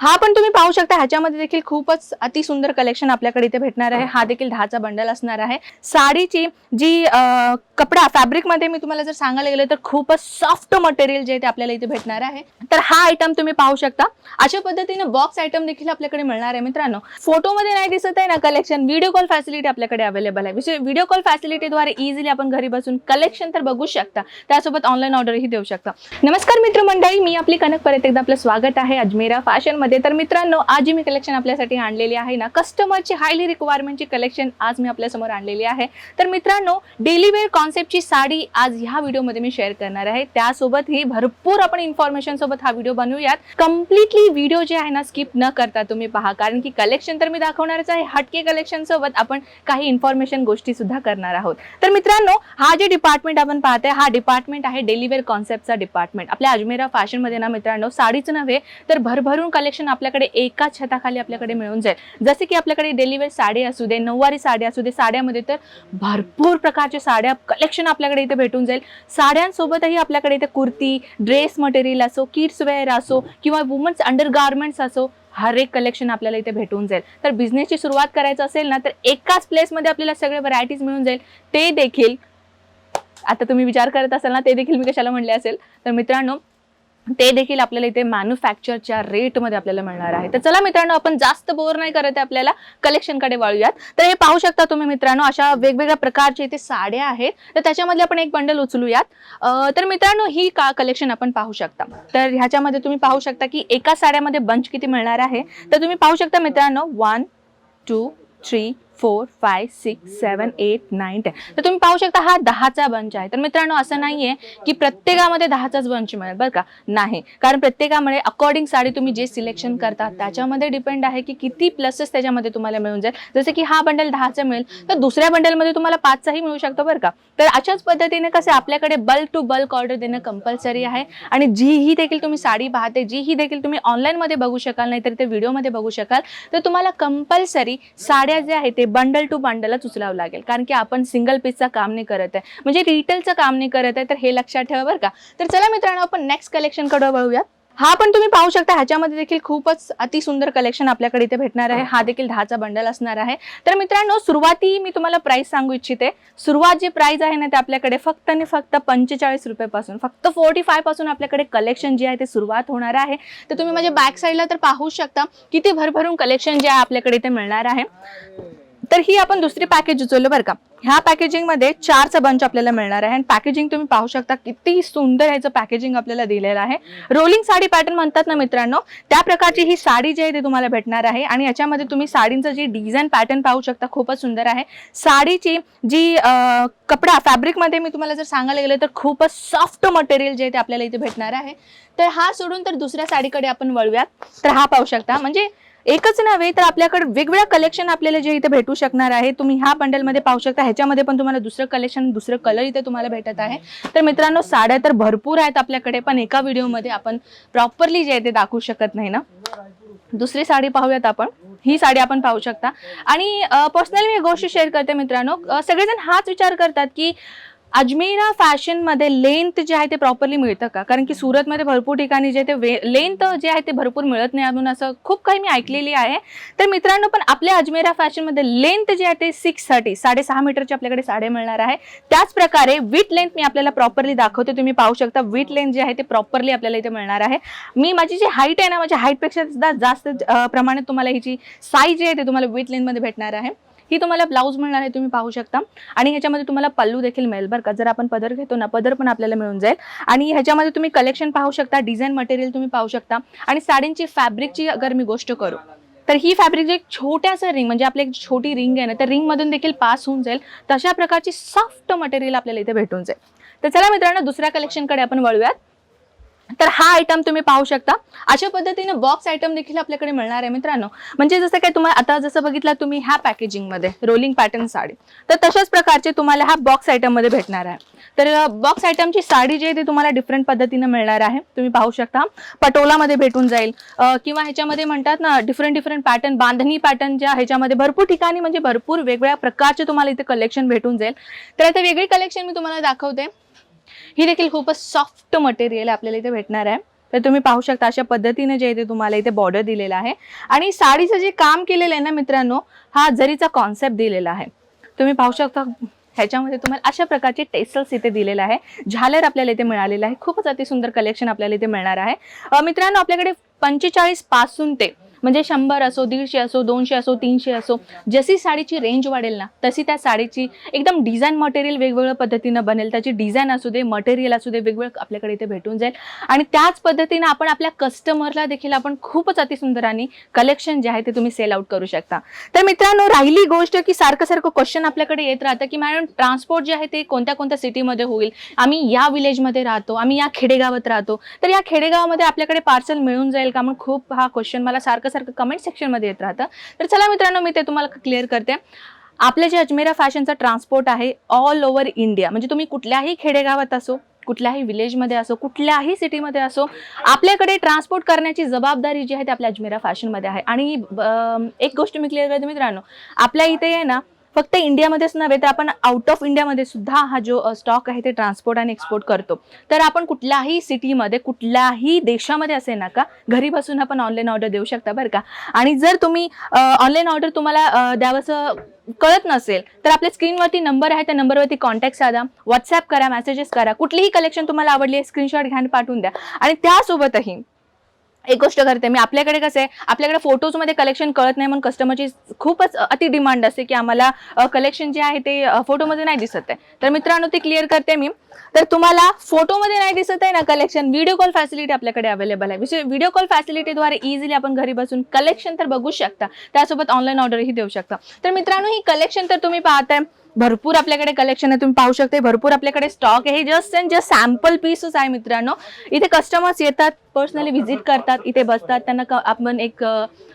हा पण तुम्ही पाहू शकता ह्याच्यामध्ये देखील खूपच अति सुंदर कलेक्शन आपल्याकडे इथे भेटणार आहे. हा देखील दहाचा बंडल असणार आहे. साडीची जी कपडा फॅब्रिकमध्ये मी तुम्हाला जर सांगायला गेलं तर खूपच सॉफ्ट मटेरियल जे आहे ते आपल्याला इथे भेटणार आहे. तर हा आयटम तुम्ही पाहू शकता. अशा पद्धतीने बॉक्स आयटम देखील आपल्याकडे मिळणार आहे मित्रांनो. फोटोमध्ये नाही दिसत आहे ना कलेक्शन व्हिडिओ कॉल फॅसिलिटी आपल्याकडे अवेलेबल आहे. विशेष व्हिडिओ कॉल फॅसिलिटीद्वारे इझिली आपण घरी बसून कलेक्शन तर बघू शकता. त्यासोबत ऑनलाईन ऑर्डरही देऊ शकता. नमस्कार मित्रमंडळी मी आपली कनक परत एकदा आपलं स्वागत आहे. अजमेरा फॅशनमध्ये मध्ये. तर मित्रांनो आज मी कलेक्शन आपल्यासाठी आणलेली आहे ना. कस्टमरची हायली रिक्वायरमेंटची कलेक्शन आज मी आपल्यासमोर आणलेली आहे. तर मित्रांनो डेली वेअर कॉन्सेप्टची साडी आज ह्या व्हिडिओमध्ये मी शेअर करणार आहे. त्यासोबत ही भरपूर आपण इन्फॉर्मेशन सोबत हा व्हिडिओ बनवूयात. कम्प्लिटली व्हिडिओ जे आहे ना स्किप न करता तुम्ही पहा. कारण की कलेक्शन तर मी दाखवणारच आहे. हटके कलेक्शन सोबत आपण काही इन्फॉर्मेशन गोष्टी सुद्धा करणार आहोत. तर मित्रांनो हा जे डिपार्टमेंट आपण पाहते हा डिपार्टमेंट आहे डेली वेअर कॉन्सेप्टचा डिपार्टमेंट आपल्या अजमेरा फॅशनमध्ये ना मित्रांनो साडीच नव्हे तर भरभरून कलेक्शन आपल्याकडे एकाच छताखाली आपल्याकडे मिळून जाईल. जसे की आपल्याकडे डेली वेअर साडी असू दे नऊवारी साडी असू दे साड्यामध्ये तर भरपूर प्रकारच्या साड्या कलेक्शन आपल्याकडे इथे भेटून जाईल. साड्यांसोबतही आपल्याकडे इथे कुर्ती ड्रेस मटेरियल असो किड्स वेअर असो किंवा वुमन्स अंडर गार्मेंट्स असो हर एक कलेक्शन आपल्याला इथे भेटून जाईल. तर बिझनेसची सुरुवात करायचं असेल ना तर एकाच प्लेसमध्ये आपल्याला सगळे व्हरायटीज मिळून जाईल. ते देखील आता तुम्ही विचार करत असाल ना ते देखील मी कशाला म्हणले असेल? तर मित्रांनो ते देखील आपल्याला इथे मॅन्युफॅक्चरच्या रेटमध्ये आपल्याला मिळणार आहे. तर चला मित्रांनो आपण जास्त बोर नाही करत आहे आपल्याला. कलेक्शनकडे वळूयात. तर हे पाहू शकता तुम्ही मित्रांनो अशा वेगवेगळ्या प्रकारच्या इथे साड्या आहेत. तर त्याच्यामधले आपण एक बंडल उचलूयात. तर मित्रांनो ही का कलेक्शन आपण पाहू शकता. तर ह्याच्यामध्ये तुम्ही पाहू शकता की एका साड्यामध्ये बंच किती मिळणार आहे. तर तुम्ही पाहू शकता मित्रांनो one two three four five six seven eight nine ten तर तुम्ही पाहू शकता हा दहाचा बंच आहे. तर मित्रांनो असं नाही आहे की प्रत्येकामध्ये दहाचाच बंच मिळेल बरं का? नाही. कारण प्रत्येकामध्ये अकॉर्डिंग साडी तुम्ही जे सिलेक्शन करता त्याच्यामध्ये डिपेंड आहे की किती प्लसेस त्याच्यामध्ये तुम्हाला मिळून जाईल. जसं की हा बंडल दहाचा मिळेल तर दुसऱ्या बंडलमध्ये तुम्हाला पाचचाही मिळू शकतो बरं का? तर अशाच पद्धतीने कसं आपल्याकडे बल्क टू बल्क ऑर्डर देणं कंपल्सरी आहे. आणि जी ही देखील तुम्ही साडी पाहते जी ही देखील तुम्ही ऑनलाईनमध्ये बघू शकाल नाहीतर ते व्हिडिओमध्ये बघू शकाल. तर तुम्हाला कंपल्सरी साड्या ज्या आहेत ते बंडल टू बंडलच उचलावं लागेल. कारण की आपण सिंगल पीसचा काम नाही करत आहे. म्हणजे रिटेलचं काम नाही करत आहे तर हे लक्षात ठेवा बरं का. तर चला मित्रांनो आपण नेक्स्ट कलेक्शनकडे वळूयात. हा पण तुम्ही पाहू शकता ह्याच्यामध्ये देखील खूपच अति सुंदर कलेक्शन आपल्याकडे इथे भेटणार आहे. हा देखील दहाचा बंडल असणार आहे. तर मित्रांनो सुरुवाती मी तुम्हाला प्राइस सांगू इच्छिते. सुरुवात जी प्राइस आहे ना ते आपल्याकडे फक्त आणि फक्त पंचेचाळीस रुपयापासून फक्त फोर्टी फायपासून आपल्याकडे कलेक्शन जे आहे ते सुरुवात होणार आहे. तर तुम्ही माझ्या बॅक साईडला तर पाहू शकता किती भरभरून कलेक्शन जे आहे आपल्याकडे इथे मिळणार आहे. तर ही आपण दुसरी पॅकेज उचललो बरं का. ह्या पॅकेजिंगमध्ये चारचा बंच आपल्याला मिळणार आहे. आणि पॅकेजिंग तुम्ही पाहू शकता किती सुंदर ह्याचं पॅकेजिंग आपल्याला दिलेलं आहे. रोलिंग साडी पॅटर्न म्हणतात ना मित्रांनो त्या प्रकारची ही साडी जी आहे ती तुम्हाला भेटणार आहे. आणि याच्यामध्ये तुम्ही साडींचं जी डिझाईन पॅटर्न पाहू शकता खूपच सुंदर आहे. साडीची जी कपडा फॅब्रिकमध्ये मी तुम्हाला जर सांगायला गेलं तर खूपच सॉफ्ट मटेरियल जे आहे ते आपल्याला इथे भेटणार आहे. तर हा सोडून तर दुसऱ्या साडीकडे आपण वळूयात. तर हा पाहू शकता. म्हणजे एकच नव्हे तर आपल्याकडे वेगवेगळ्या कलेक्शन आपल्याला जे इथे भेटू शकणार आहे. तुम्ही ह्या बंडलमध्ये पाहू शकता. ह्याच्यामध्ये पण तुम्हाला दुसरं कलेक्शन दुसरं कलर इथे तुम्हाला भेटत आहे. तर मित्रांनो साड्या तर भरपूर आहेत आपल्याकडे पण एका व्हिडिओमध्ये आपण प्रॉपरली जे आहे ते दाखवू शकत नाही ना? दुसरी साडी पाहूयात आपण. ही साडी आपण पाहू शकता. आणि पर्सनली मी गोष्ट शेअर करते मित्रांनो. सगळेजण हाच विचार करतात की अजमेरा फॅशनमध्ये लेंथ जे आहे ते प्रॉपरली मिळतं का? कारण की सुरतमध्ये भरपूर ठिकाणी जे ते लेंथ जे आहे ते भरपूर मिळत नाही. म्हणून असं खूप काही मी ऐकलेली आहे. तर मित्रांनो पण आपल्या अजमेरा फॅशनमध्ये लेंथ जे आहे ते सिक्स थर्टी साडेसहा मीटरची आपल्याकडे साडे मिळणार आहे. त्याच प्रकारे विथ लेंथ मी आपल्याला प्रॉपरली दाखवते. तुम्ही पाहू शकता विथ लेंथ जे आहे ते प्रॉपरली आपल्याला इथे मिळणार आहे. मी माझी जी हाईट आहे ना माझ्या हाईटपेक्षा सुद्धा जास्त प्रमाणात तुम्हाला ही जी साईज जी आहे ते तुम्हाला विथ लेंथमध्ये भेटणार आहे. ही तुम्हाला ब्लाऊज मिळणार आहे तुम्ही पाहू शकता. आणि ह्याच्यामध्ये तुम्हाला पल्लू देखील मिळेल बरं का. जर आपण पदर घेतो ना पदर पण आपल्याला मिळून जाईल. आणि ह्याच्यामध्ये तुम्ही कलेक्शन पाहू शकता डिझाईन मटेरियल तुम्ही पाहू शकता. आणि साडींची फॅब्रिकची अगर मी गोष्ट करू तर ही फॅब्रिक जे छोट्यासा रिंग म्हणजे आपली एक छोटी रिंग आहे ना त्या रिंगमधून देखील पास होऊन जाईल. तशा प्रकारची सॉफ्ट मटेरियल आपल्याला इथे भेटून जाईल. तर चला मित्रांनो दुसऱ्या कलेक्शनकडे आपण वळूयात. तर हा आयटम तुम्ही पाहू शकता. अशा पद्धतीने बॉक्स आयटम देखील आपल्याकडे मिळणार आहे मित्रांनो. म्हणजे जसं काय तुम्हाला आता जसं बघितलं तुम्ही ह्या पॅकेजिंगमध्ये रोलिंग पॅटर्न साडी. तर तशाच प्रकारचे तुम्हाला हा बॉक्स आयटममध्ये भेटणार आहे. तर बॉक्स आयटमची साडी जी आहे ती तुम्हाला डिफरंट पद्धतीने मिळणार आहे. तुम्ही पाहू शकता. पटोलामध्ये भेटून जाईल. किंवा ह्याच्यामध्ये म्हणतात ना different different pattern bandhani pattern ज्या ह्याच्यामध्ये भरपूर ठिकाणी म्हणजे भरपूर वेगवेगळ्या प्रकारचे तुम्हाला इथे कलेक्शन भेटून जाईल. तर आता वेगळी कलेक्शन मी तुम्हाला दाखवते. ही देखील खूपच सॉफ्ट मटेरियल आपल्याला इथे भेटणार आहे. तर तुम्ही पाहू शकता अशा पद्धतीने जे इथे तुम्हाला इथे बॉर्डर दिलेला आहे. आणि साडीचं जे काम केलेलं आहे ना मित्रांनो हा जरीचा कॉन्सेप्ट दिलेला आहे. तुम्ही पाहू शकता ह्याच्यामध्ये तुम्हाला अशा प्रकारचे टेसल्स इथे दिलेलं आहे. झालर आपल्याला इथे मिळालेलं आहे. खूपच अतिसुंदर कलेक्शन आपल्याला इथे मिळणार आहे. मित्रांनो आपल्याकडे पंचेचाळीसपासून ते म्हणजे शंभर असो दीडशे असो दोनशे असो तीनशे असो जशी साडीची रेंज वाढेल ना तशी त्या साडीची एकदम डिझाईन मटेरियल वेगवेगळ्या पद्धतीनं बनेल. त्याची डिझाईन असू दे मटेरियल असू दे वेगवेगळं आपल्याकडे इथे भेटून जाईल. आणि त्याच पद्धतीनं आपण आपल्या कस्टमरला देखील आपण खूपच अतिसुंदर आणि कलेक्शन जे आहे ते तुम्ही सेल आउट करू शकता. तर मित्रांनो राहिली गोष्ट की सारखं सारखं क्वेश्चन आपल्याकडे येत राहतं की मॅडम ट्रान्सपोर्ट जे आहे ते कोणत्या कोणत्या सिटीमध्ये होईल? आम्ही या विलेजमध्ये राहतो आम्ही या खेडेगावात राहतो. तर या खेडेगावामध्ये आपल्याकडे पार्सल मिळून जाईल का? म्हणून खूप हा क्वेश्चन मला सारखं सारखं कमेंट सेक्शनमध्ये येत राहतं. तर चला मित्रांनो मी ते तुम्हाला क्लिअर करते. आपले जे अजमेरा फॅशनचा ट्रान्सपोर्ट आहे ऑल ओव्हर इंडिया म्हणजे तुम्ही कुठल्याही खेडेगावात असो कुठल्याही विलेजमध्ये असो कुठल्याही सिटीमध्ये असो आपल्याकडे ट्रान्सपोर्ट करण्याची जबाबदारी जी आहे ती आपल्या अजमेरा फॅशनमध्ये आहे. आणि एक गोष्ट मी क्लिअर करते मित्रांनो आपल्या इथे आहे ना फक्त इंडियामध्येच नव्हे तर आपण आउट ऑफ इंडियामध्ये सुद्धा हा जो स्टॉक आहे ते ट्रान्सपोर्ट आणि एक्सपोर्ट करतो. तर आपण कुठल्याही सिटीमध्ये कुठल्याही देशामध्ये असेल ना का घरी बसून आपण ऑनलाईन ऑर्डर देऊ शकता बरं का. आणि जर तुम्ही ऑनलाईन ऑर्डर तुम्हाला द्यावंसं कळत नसेल तर आपल्या स्क्रीनवरती नंबर आहे त्या नंबरवरती कॉन्टॅक्ट साधा व्हॉट्सअप करा मेसेजेस करा कुठलीही कलेक्शन तुम्हाला आवडली आहे स्क्रीनशॉट घ्यान पाठवून द्या. आणि त्यासोबतही एक गोष्ट करते मी. आपल्याकडे कसं आहे आपल्याकडे फोटोजमध्ये कलेक्शन कळत नाही म्हणून कस्टमरची खूपच अति डिमांड असते की आम्हाला कलेक्शन जे आहे ते फोटोमध्ये नाही दिसत आहे. तर मित्रांनो ते क्लिअर करते मी. तर तुम्हाला फोटोमध्ये नाही दिसत आहे ना कलेक्शन व्हिडिओ कॉल फॅसिलिटी आपल्याकडे अवेलेबल आहे. व्हिडिओ कॉल फॅसिलिटीद्वारे इझिली आपण घरी बसून कलेक्शन तर बघू शकता. त्यासोबत ऑनलाईन ऑर्डरही देऊ शकता. तर मित्रांनो ही कलेक्शन तर तुम्ही पाहताय. भरपूर आपल्याकडे कलेक्शन आहे तुम्ही पाहू शकते. भरपूर आपल्याकडे स्टॉक आहे. जस्ट अँड जस्ट सॅम्पल पीसच आहे मित्रांनो. इथे कस्टमर्स येतात पर्सनली व्हिजिट करतात इथे बसतात. त्यांना क- आपण एक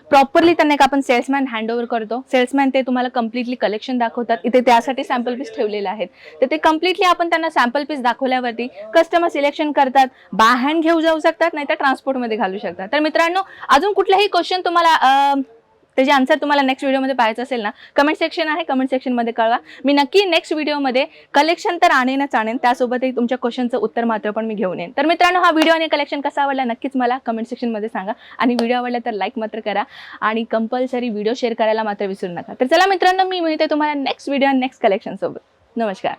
प्रॉपरली त्यांना एक आपण सेल्समॅन हँडओव्हर करतो. सेल्समॅन ते तुम्हाला कम्प्लिटली कलेक्शन दाखवतात. इथे त्यासाठी सॅम्पल पीस ठेवलेले आहेत. तर ते कम्प्लिटली आपण त्यांना सॅम्पल पीस दाखवल्यावरती कस्टमर सिलेक्शन करतात. बाय हँड घेऊ जाऊ शकतात नाही तर ट्रान्सपोर्टमध्ये घालू शकतात. तर मित्रांनो अजून कुठलाही क्वेश्चन तुम्हाला त्याचे आन्सर तुम्हाला नेक्स्ट व्हिडिओमध्ये पाहायचं असेल ना कमेंट सेक्शन आहे कमेंट सेक्शनमध्ये कळवा. मी नक्की नेक्स्ट व्हिडिओमध्ये कलेक्शन तर आणेनच आणेन. त्यासोबतही तुमच्या क्वेश्चनचं उत्तर मात्र पण मी घेऊन येईन. तर मित्रांनो हा व्हिडिओ आणि कलेक्शन कसा आवडला नक्कीच मला कमेंट सेक्शनमध्ये सांगा. आणि व्हिडिओ आवडला तर लाईक मात्र करा. आणि कंपल्सरी व्हिडिओ शेअर करायला मात्र विसरू नका. तर चला मित्रांनो मी मिळते तुम्हाला नेक्स्ट व्हिडिओ आणि नेक्स्ट कलेक्शन सोबत. नमस्कार.